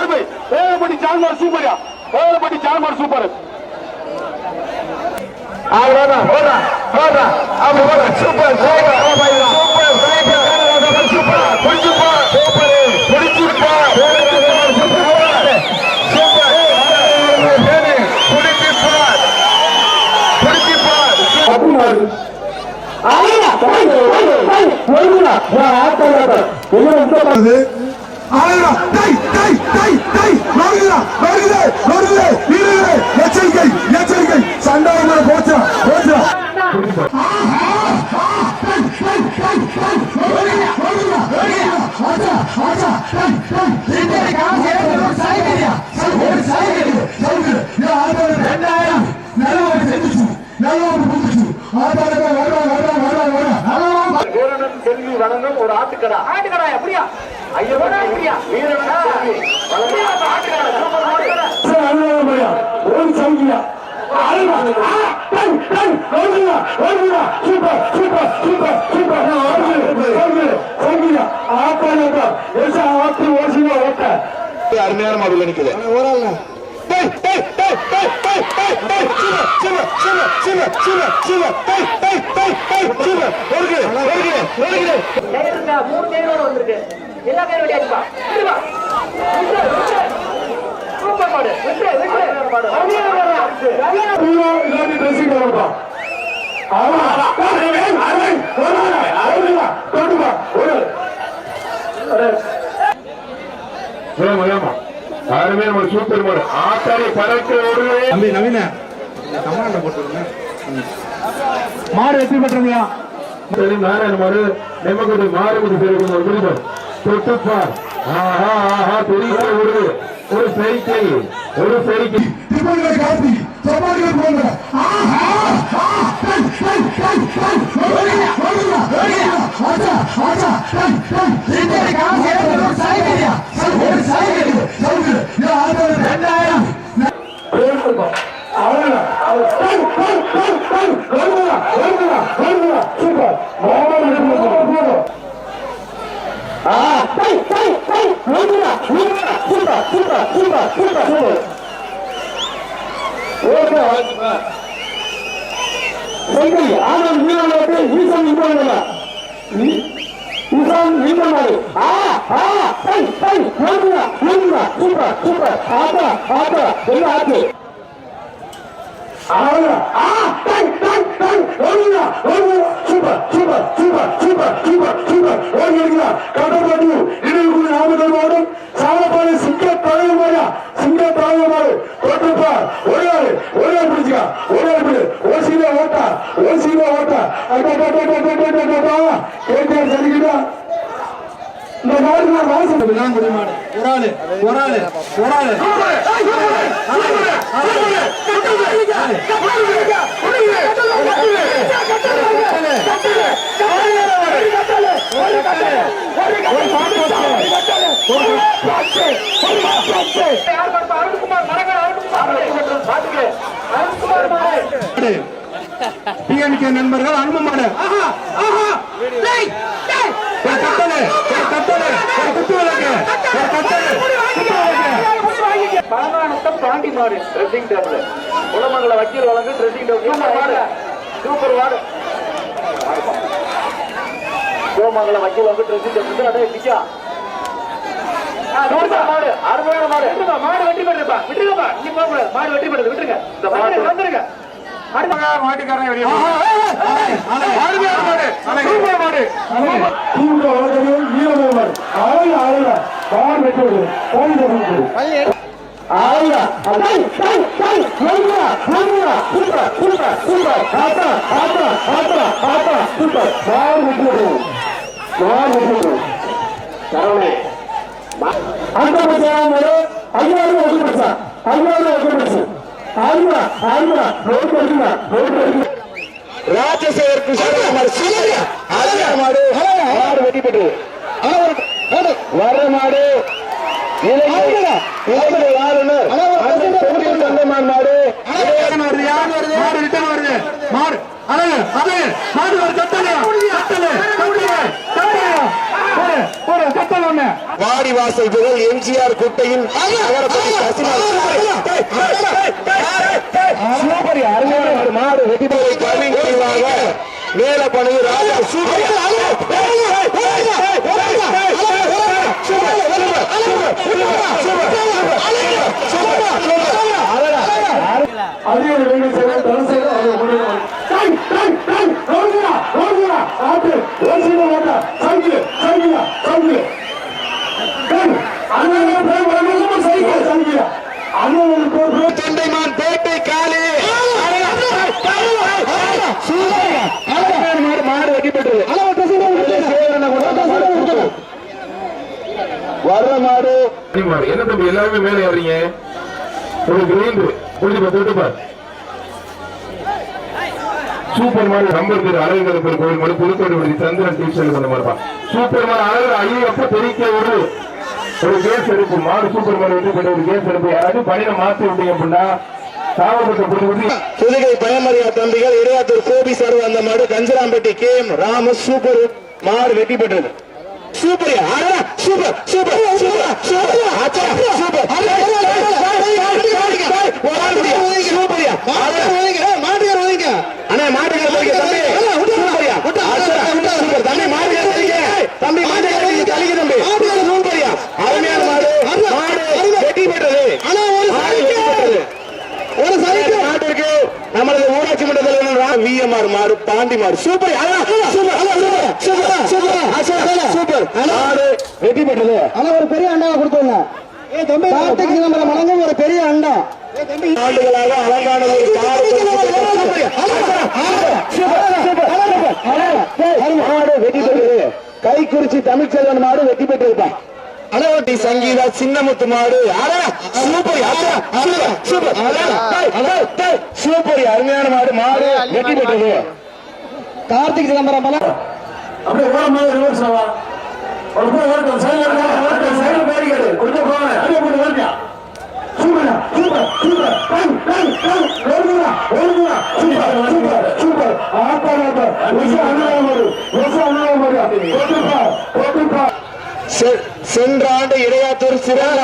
அருமை வேலப்பட்டி ஜான்மார் சூப்பர்யா வேலப்பட்டி ஜான்மார் சூப்பர். அவ்வளோடா ஓடா ஓடா அப்படி ஓடா super super super super super புடிச்சுப்பா super புடிச்சுப்பா சூப்பர் சூப்பர் புடிச்சுப்பா புடிச்சுப்பா ஆளுடா டை டை டை டை வருகிறா வருகிறே வருகிறே இருகிறே எச்சரிக்கை எச்சரிக்கை சண்டை உங்களை போச்சா போச்சா வீரனும் செல்வி வழங்கும் ஒரு ஆட்டுக்கடா ஆட்டுக்கடா அப்படியா ஐயோ அப்படியா வீரனும் செல்வி வழங்கும் ஆட்டுக்கடா சூப்பர் ஆட்டுக்கடா ஒரு சங்கியா அருமையான மாடுல நிக்குது. டைகருக்கா மூணு டைகரோட வந்திருக்கு. எல்லா சூப்பர் மாடு விட்டு விட்டு இல்லாட்டி ட்ரெஸ்ஸிங் சூப்பர் மாடு பறக்க நவீன கமாண்ட போட்டுருங்க மாடு வெற்றி பெற்றோம்யா? சரி நாராயண மாடு நெம்மக்குடி மாறுபடி சேர்க்கும் ஒரு விருப்பம் தொட்டுப்பார். ஆஹா ஆஹா பெரிய ஒரு ஒரு சைக்கிள் ஒரு திப்பங்களை காட்டி சமாளிகள் போங்க ஆஹா ஆச்சா ஆச்சா ஒரு ஒரு ரெண்டாயிரம். சாலப்பாடு சிங்க தலைவர் மாதிரியா சிங்க தலைவர் மாதிரி தொட்டுப்பார் ஒரு ஆள் ஒரு ஆள் பிடிச்சிக்கா ஒரு ஆள் பிடி ஓசியில ஓட்டா. ஓசியில ஓட்டா. கேட்டார் சரிக்கிட்டா. இந்த நாடு நான் வாசம் ஒரு ஆளு ஒரு ஆளு ஒரு ஆளு யார் மாடு ட்ரெஸ்ஸிங் டேபிள் குளமங்கல வக்கீல் வழங்கு ட்ரெஸ்ஸிங் டேபிள் சூப்பர் மாடு சூப்பர் மாடு கோமங்கல வக்கீல் வந்து ட்ரெஸ்ஸிங் டேபிள் அடே பிச்சா. மாடு அருமையான மாடு. மாடு வெற்றி பெற்றுப்பா விட்டுருங்கப்பா நீ போக கூடாது. மாடு வெற்றி பெற்றது விட்டுருங்க. இந்த மாடு. வந்துருங்க. திமுக ராஜசேகர் கிருஷ்ணகுமார் மாடு மாடு வெட்டி பெற்று வர மாடு மாடு அழகு அழகு. மாடு ஒரு கட்டளை. ஒண்ணு. வாடி வாசல் புகழ் எம்ஜிஆர் சசிமால் சூப்பர் அருமையான மாடு வெற்றி போய் பதிவாக மேல பணிவு ராஜா சூப்பர் அதிக வேலை செய்ய தடை செய்ய அதை முடியும் டை டை டை ஆட்டு ஓசில ஓட்டா சைக்கிள் சைக்கிள் சைக்கிள் டை அண்ணன் பேர் வரணும் சைக்கிள் சைக்கிள் அண்ணன் பேர் தொண்டைமான் பேட்டை காலி மாடு மாடு வெட்டி பெற்றது வர்ற மாடு மாடு. என்ன தம்பி எல்லாருமே மேலே ஏறீங்க உங்களுக்கு நீண்டு புரிஞ்சு பத்து விட்டு பார். சூப்பர் மாடு நம்பர் பேர் அழகர் கோவில் மாடு புதுக்கோட்டை விடுதி சந்திரன் டியூஷன் பண்ண மாதிரி சூப்பர் மாடு அழகு ஐயப்ப தெரிவிக்க ஒரு ஒரு கேஸ் எடுப்பு மாடு சூப்பர் மாடு வெற்றி பெற்ற ஒரு கேஸ் எடுப்பு. யாராவது பணியை மாத்தி விட்டீங்க அப்படின்னா புதுகை பயமரியா தம்பிகள் இடையாத்தூர் கோபி சார் வந்த மாடு Kanjarampatti K M Rama super மாடு வெற்றி பெற்றது. Super super super super super ஆச்சா, சூப்பர் ஒரு சைக்கிள் நாட்டிற்கு நமது ஊராட்சி மன்ற தலைவர் விஎம்ஆர் மாடு பாண்டி மாடு super super super super super மாடு வெற்றி பெற்றது ஆனா ஒரு பெரிய அண்டாவை கொடுத்தோங்க கார்த்திக் சிதம்பரம் வழங்கும் ஒரு பெரிய அண்டா ஆண்டுகளாக அலங்கான ஒரு காடு மாடு வெற்றி பெற்றது கைக்குறிச்சி தமிழ்ச்செல்வன் மாடு வெற்றி பெற்றிருப்பான் அனவட்டி சங்கீதா சின்னமுத்து மாடு சூப்பர் சூப்பர் சூப்பர் அருமையான மாடு மாடு வெற்றி பெற்றது கார்த்திக் சிதம்பரம் அப்படியே ரிவர்ஸ் ஆவா சென்ற ஆண்டு இடையாத்தூர் சிறந்த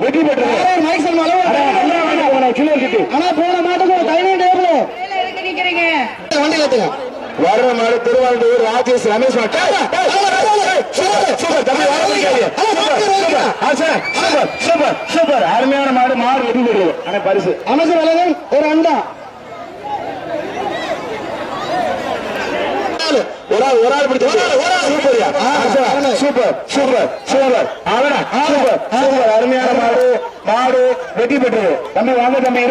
வெற்றி பெற்றது. ஆனா போன மாட்டுக்கு ஒரு கைநீ டேபிள் வண்டியில் ஏத்துங்க வர்ற மாடு திருவாரூர் ராஜேஷ் ரமேஷ் சூப்பர். அருமையான மாடு மாடு வெற்றி பெற்றது ஆனா பரிசு. அமைச்சர் வழங்கும் ஒரு அண்டா. ஒரு ஆள் ஒரு ஆள் பிடிச்சு சூப்பர்யா சூப்பர் சூப்பர் சூப்பர் அவனா சூப்பர் சூப்பர். அருமையான மாடு மாடு வெற்றி பெற்றது. தம்பி வாங்க தம்பி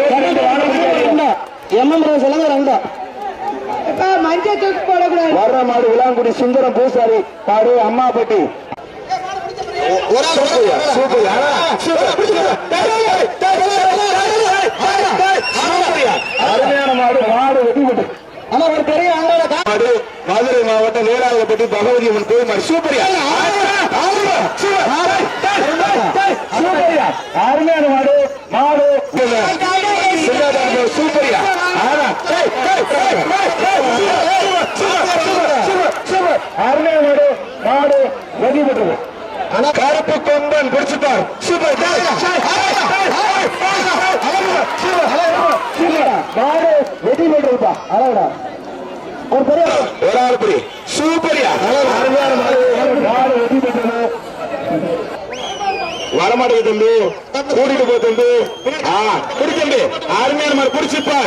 எம்எம் மஞ்சள் தூக்கி போடக்கூடாது வர்ற மாடு விளாங்குடி சுந்தரம் பூசாரி. சூப்பர். சூப்பர்யா. அருமையான மாடு மாடு ஆனா ஒரு பெரிய மாடு மதுரை மாவட்டம் வேளாளப்பட்டி பகவதி அம்மன் கோயில் சூப்பரியா அருமையான மாடு மாடு சூப்பரியா ஆனா. அருமையான மாடு மாடு வெற்றி பெற்றது கருப்பு கொம்பன் பிடிச்சிட்டார் சூப்பர். மாடு வெற்றி பெற்றதுப்பா அழகா ஒரு பெரிய ஒரு ஆள் புடி சூப்பரியா அருமையான மாடு மாடு வெற்றி பெற்றது வரமாட்டேங்க தம்பி கூட்டிட்டு போ தம்பி. குடி தம்பி. அருமையான மாதிரி குடிச்சுப்பா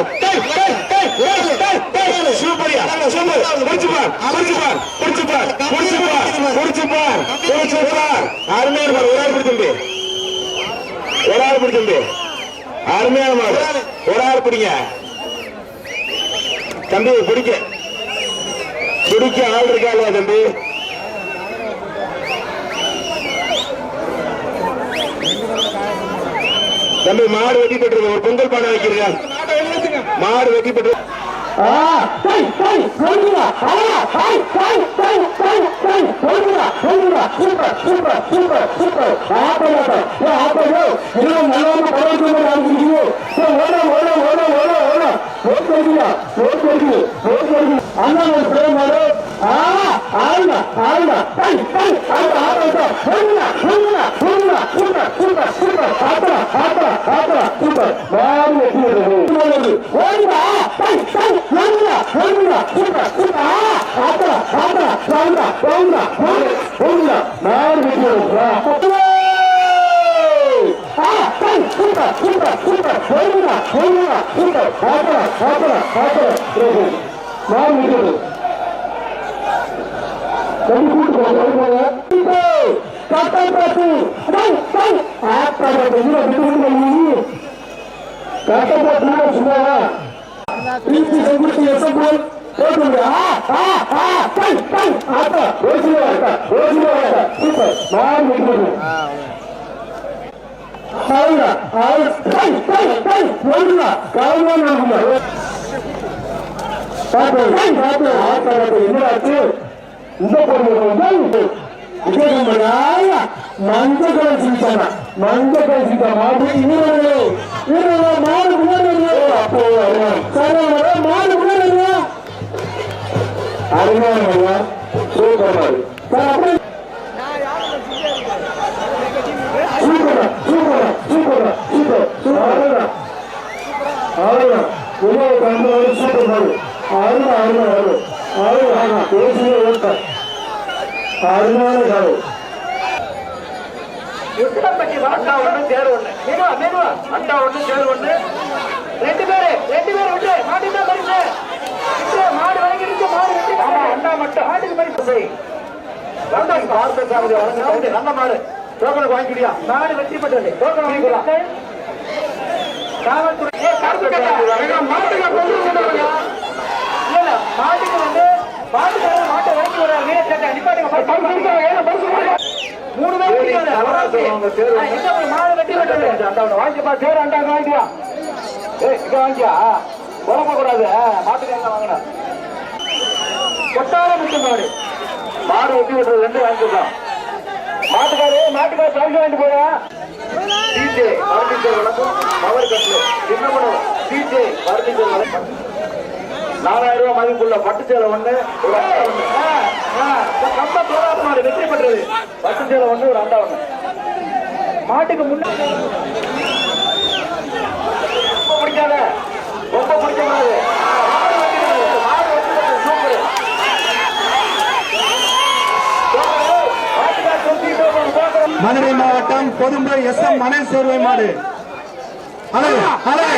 சூப்பரியா சூப்பர். குடிச்சுப்பார் குடிச்சுப்பார் குடிச்சுப்பார் குடிச்சுப்பார் குடிச்சுப்பார் குடிச்சுப்பார் அருமையான மாதிரி ஒரு ஆள் குடி தம்பி. ஒரு ஆள் குடி தம்பி. அருமையான மாதிரி ஒரு ஆள் குடிங்க. தம்பி குடிக்க. குடிக்க ஆள் இருக்கா இல்லையா தம்பி? தம்பி மாடு வெட்டி பெற்றது ஒரு பொங்கல் பானை வைக்கிறீங்க மாடு வெட்டி பெற்றது அண்ணா ஒரு ஆளுங்க ஆளுங்க டை டை ஆளுங்க ஆளுங்க ஒண்ணுங்க ஒண்ணுங்க ஒண்ணுங்க சூப்பர் சூப்பர் சூப்பர் ஆத்தரா ஆத்தரா ஆத்தரா சூப்பர் மாறு வெற்றி வருது ஓடுங்க டை டை ஒண்ணுங்க ஒண்ணுங்க சூப்பர் சூப்பர் ஆத்தரா ஆத்தரா வாங்க வாங்க ஒண்ணுங்க மாறு வெற்றி வருது சூப்பர் சூப்பர் சூப்பர் ஒழுங்குடா ஒழுங்குடா சூப்பர் ஆத்தரா ஆத்தரா ஆத்தரா மாறு வெற்றி வருது கை கூட்டு போங்க கட்டை பாத்து டேய் டேய் ஆத்தா பாத்து நீ வந்து வந்து நீ கட்டை பாத்து நீ சும்மாவா பிசி செங்குட்டி எசபோல் போடுங்க ஆ ஆ ஆ டை டை ஆத்தா ஓசில ஆத்தா ஓசில ஆத்தா சூப்பர் நான் நிக்குது ஆளுங்க ஆளு டை டை டை ஓடுங்க காவலா நடக்குங்க பாத்து பாத்து ஆத்தா பாத்து என்னடா இந்த பொருள் மஞ்ச கலர் சீட்டான மஞ்ச கலர் சீட்டா மாடு ஈரோ ஈரோ மாடு முன்னாடி அப்போ சரி மாடு முன்னாடி அருமையா சூப்பர் மாடு. சார் அப்படி சூப்பர் சூப்பர் சூப்பர். அருமையான காலம் உத்தரப்பட்டி அண்டா ஒண்ணு தேர் ஒண்ணு. மெதுவா மெதுவா. அண்டா ஒண்ணு தேர் ஒண்ணு. ரெண்டு பேரு ரெண்டு பேரு விட்டு மாட்டு தான் பரிசு மாடு வாங்கிடுச்சு மாடு விட்டு ஆமா அண்டா மட்டும். மாட்டுக்கு பரிசு செய் வந்தாங்க பார்த்த சாமி வழங்க நல்ல மாடு. டோக்கனுக்கு வாங்கிக்கிறியா மாடு வெற்றி பெற்றது. டோக்கன் வாங்கிக்கலாம் காவல்துறை மாட்டுக்கு வந்து மாட்டுக்காரர் மாட்டை வாங்கி வர வீரர் சட்டை மூணு பேர் மாடு வெட்டி விட்டது? வாங்கிப்பா, தேர் அண்டாவை வாங்கிக்கியா? ஏய், இங்க வாங்கிக்கியா? குழப்ப கூடாது. ஆ, மாட்டுக்கு எங்க வாங்கின? மாடு. மாடு வெட்டி ரெண்டு வாங்கிக்கலாம் மாட்டுக்காரு மாட்டுக்காரு போயா டிஜே என்ன பண்ணுவோம் டிஜே பர்னிச்சர் வழங்கும் நாலாயிரம் ரூபாய் மதிப்புள்ள பட்டு சேலை ஒண்ணு ஒரு அண்டா ஒண்ணு வெற்றி பெற்றது. பட்டு சேலை ஒண்ணு ஒரு அண்டா ஒண்ணு மாட்டுக்கு முன்னாடி ரொம்ப பிடிக்காத. ரொம்ப பிடிக்க கூடாது மதுரை மாவட்டம் பொதும்பை எஸ் எம் மணல் சேர்வை மாடு அலை அலை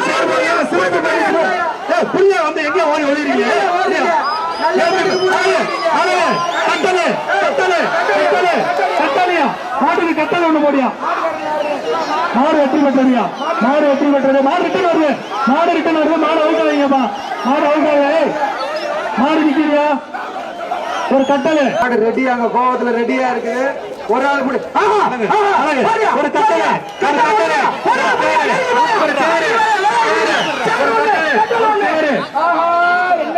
சார்பாக சிறப்பு புரியா வந்து எங்க ஓடி ஒளிறீங்க அழகு கட்டளை கட்டளை கட்டளை கட்டளையா மாட்டுக்கு கட்டளை ஒண்ணு போடியா மாடு வெற்றி பெற்றதுயா மாடு வெற்றி பெற்றது மாடு ரிட்டன் வருது மாடு ரிட்டன் வருது மாடு அவுக்காதீங்கப்பா மாடு அவுக்காத மாடு நிக்கிறியா ஒரு கட்டளை மாடு ரெடியா அங்க கோவத்துல ரெடியா இருக்குது ஒரு ஆள் முடி. பாரியா, ஒரு கட்டளை ஒரு கட்டளை ஒரு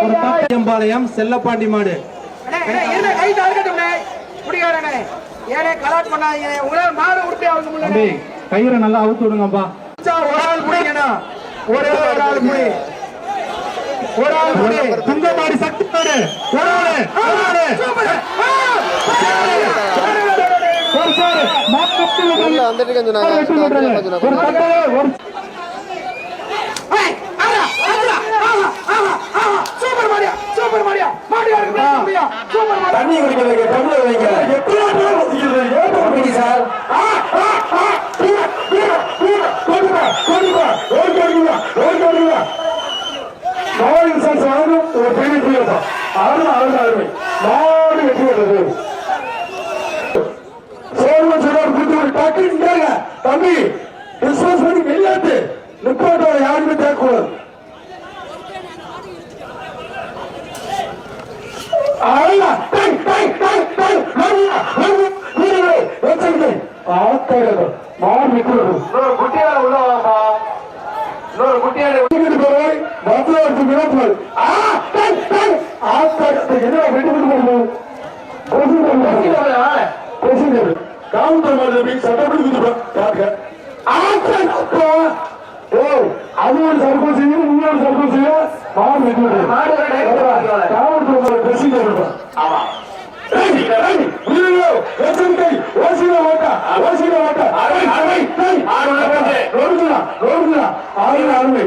ஒரு தட்டையம்பாளையம் செல்லப்பாண்டி மாடு. கயிறை நல்லா அவுத்து விடுங்கப்பா. ஒரு ஆள் முடிக்கணும் ஒரே ஒரு ஆள் முடி ஒரு ஆள் முடி துங்கமாடி சக்தி மாடு. ஒரு ஆளு ஒரு ஆளு. சாரு ஆடா, ஆடா, ஆஹா, ஆஹா, ஆஹா, சூப்பர் மாடியா சூப்பர் மாடியா மாடியாருக்கு பேச முடியா சூப்பர் மாடியா தண்ணி குடிக்கிறதுக்கு தமிழ் வைங்க. எப்படி ஏன் சார். ஆ ஆ ஆ. பீரா பீரா பீரா கொடுப்பா கொடுப்பா ஓடி கொடுப்பா ஓடி கொடுப்பா நாலு சார் சாரும் ஒரு பெரிய பீரப்பா அருமை அருமை அருமை நாடு வெற்றி பெற்றது சேர்மன் சொன்னார் புரிஞ்சு ஒரு டக்குன்னு தம்பி டிஸ்போஸ் பண்ணி வெளியாட்டு நிப்பாட்டோட யாருமே கேட்கக்கூடாது ஆயா டை டை டை டை மரியா மரியா நீரே வெச்சைக்கு ஆத்தரது மார் நிக்குது இன்னொரு குட்டியால உள்ள வாப்பா. இன்னொரு குட்டியால டை ஆத்தரது என்ன வெட்டி கவுண்டர் மாதிரி சட்டப்படி ஓ அது ஒரு சர்க்கம் செய்யும் இன்னொரு சர்க்கம் செய்யும். மார் நிக்குது மாடு வேற டைப் பண்ணுவாங்க. கவுண்டர் ரசீது கொடுப்போம் ஆமா எச்சரிக்கை ஓசியில ஓட்டா ஓசியில ஓட்டா அருமை, அருமை. ஆறு உணர்வு. நோடுங்களா ஆறு அருமை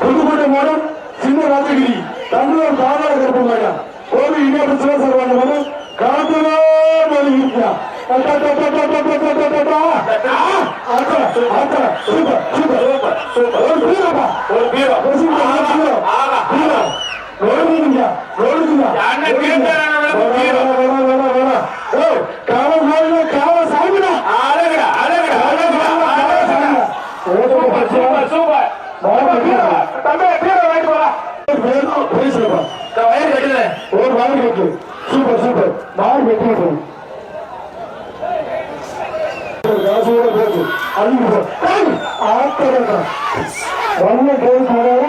புதுக்கோட்டை மாவட்டம் சின்ன ராஜகிரி தமிழர் பாதாள கருப்பமாயா கோவில் இணைப்பு சிவசரவான பீரோ அண்ணன் தீர்த்தரானவர்களுக்கு பீரோ. காவல் சாமிடா அழகுடா அழகுடா அழகுடா அழகுடா சூப்பர் சூப்பர் சூப்பர் தம்பி பீரோ வாங்கிட்டு போடா பேசுறப்பா இந்த வயிறு கட்டுது ஒரு மாடு வெட்டு சூப்பர் சூப்பர் மாடு வெட்டி விட்டுரும் காசோட பேசு அழிவு போ. டேய், ஆத்தரடா. வந்த கேஸ் போறாரு